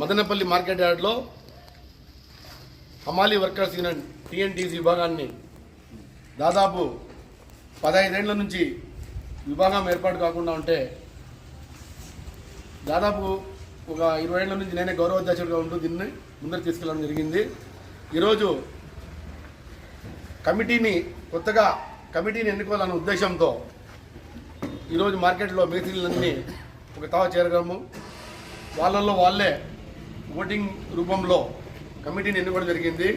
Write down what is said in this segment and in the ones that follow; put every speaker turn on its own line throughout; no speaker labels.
Madanapalle market యార్డ్లో హమాలీ workers union TNTC విభాగాన్ని దాదాపు పదహైదేళ్ళ నుంచి విభాగం ఏర్పాటు కాకుండా ఉంటే దాదాపు ఒక ఇరవై ఏళ్ళ నుంచి నేనే గౌరవ అధ్యక్షుడిగా ఉంటూ దీన్ని ముందరు తీసుకెళ్ళడం జరిగింది. ఈరోజు కమిటీని కొత్తగా కమిటీని ఎన్నుకోవాలనే ఉద్దేశంతో ఈరోజు మార్కెట్లో మేసిన్లన్నీ ఒక తావ చేరగలము. వాళ్ళల్లో వాళ్ళే ఓటింగ్ రూపంలో కమిటీని ఎన్నుకోవడం జరిగింది.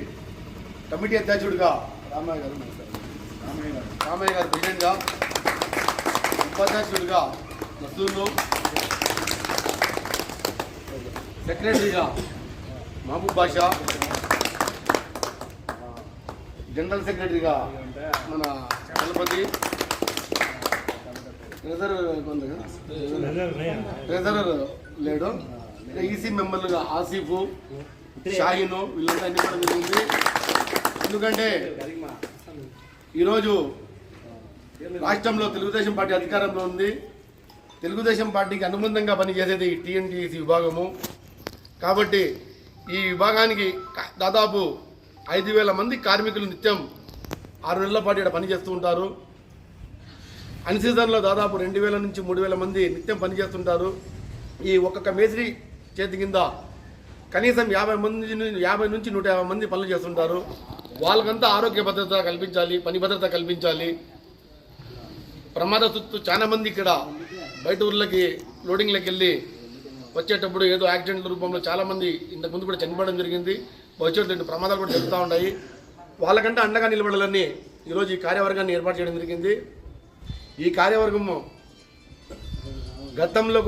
కమిటీ అధ్యక్షుడిగా రామయ్య గారు. రామయ్య గారు. రామయ్య గారు ప్రెసిడెంట్గా ఉపాధ్యక్షుడిగా నసూలు సెక్రటరీగా మహబూబ్ బాషా జనరల్ సెక్రటరీగా మన చలపతి ట్రెజరర్ ట్రెజరర్ లేడు. ఈసీ మెంబర్లుగా ఆసిఫ్ షాహీను వీళ్ళంతా జరిగింది ఎందుకంటే ఈరోజు రాష్ట్రంలో తెలుగుదేశం పార్టీ అధికారంలో ఉంది. తెలుగుదేశం పార్టీకి అనుబంధంగా పనిచేసేది ఈ టీఎన్టీసీ విభాగము. కాబట్టి ఈ విభాగానికి దాదాపు ఐదు వేల మంది కార్మికులు నిత్యం ఆరు నెలల పాటు ఇక్కడ పనిచేస్తూ ఉంటారు. అన్ సీజన్లో దాదాపు రెండు వేల నుంచి మూడు వేల మంది నిత్యం పనిచేస్తుంటారు. ఈ ఒక్కొక్క మేస్త్రి చేతి కింద కనీసం యాభై మంది యాభై నుంచి నూట యాభై మంది పనులు చేస్తుంటారు. వాళ్ళకంతా ఆరోగ్య భద్రత కల్పించాలి పని భద్రత కల్పించాలి. ప్రమాద చుట్టూ చాలా మంది ఇక్కడ బయట ఊర్లకి లోడింగ్లకి వెళ్ళి వచ్చేటప్పుడు ఏదో యాక్సిడెంట్ల రూపంలో చాలామంది ఇంతకుముందు కూడా చనిపోవడం జరిగింది. భవిష్యత్తు రెండు ప్రమాదాలు కూడా జరుగుతూ ఉంటాయి వాళ్ళకంటే అండగా నిలబడాలని ఈరోజు ఈ కార్యవర్గాన్ని ఏర్పాటు చేయడం జరిగింది. ఈ కార్యవర్గము గతంలో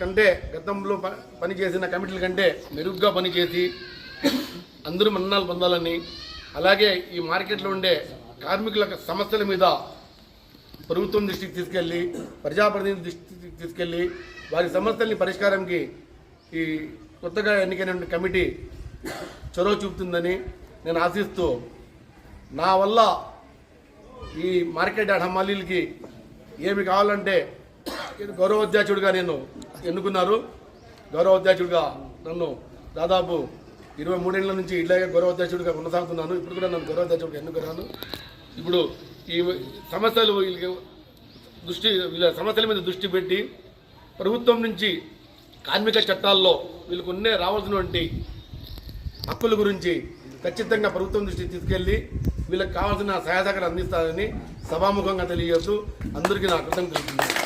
కంటే గతంలో ప- పనిచేసిన కమిటీల కంటే మెరుగ్గా పనిచేసి అందరూ మన్నాలు పొందాలని అలాగే ఈ మార్కెట్లో ఉండే కార్మికుల సమస్యల మీద ప్రభుత్వం దృష్టికి తీసుకెళ్ళి ప్రజాప్రతినిధి దృష్టికి తీసుకెళ్ళి వారి సమస్యల్ని పరిష్కారంకి ఈ కొత్తగా ఎన్నికైన కమిటీ చొరవ చూపుతుందని నేను ఆశిస్తూ నా వల్ల ఈ మార్కెట్ యార్డ్ హమాలీలకి ఏమి కావాలంటే ఇది గౌరవ అధ్యక్షుడిగా నేను ఎన్నుకున్నారు. గౌరవ అధ్యక్షుడిగా నన్ను దాదాపు ఇరవై మూడేళ్ళ నుంచి ఇలాగే గౌరవ అధ్యక్షుడిగా కొనసాగుతున్నాను. ఇప్పుడు కూడా నన్ను గౌరవ అధ్యక్షుడిగా ఎన్నుకున్నాను. ఇప్పుడు ఈ సమస్యలు వీళ్ళకి దృష్టి వీళ్ళ సమస్యల మీద దృష్టి పెట్టి ప్రభుత్వం నుంచి కార్మిక చట్టాల్లో వీళ్ళకు ఉన్నే రావాల్సినటువంటి హక్కుల గురించి ఖచ్చితంగా ప్రభుత్వం దృష్టికి తీసుకెళ్ళి వీళ్ళకి కావాల్సిన సహాయ సహకారం అందిస్తారని సభాముఖంగా తెలియజేస్తూ అందరికీ నా కృతజ్ఞతలు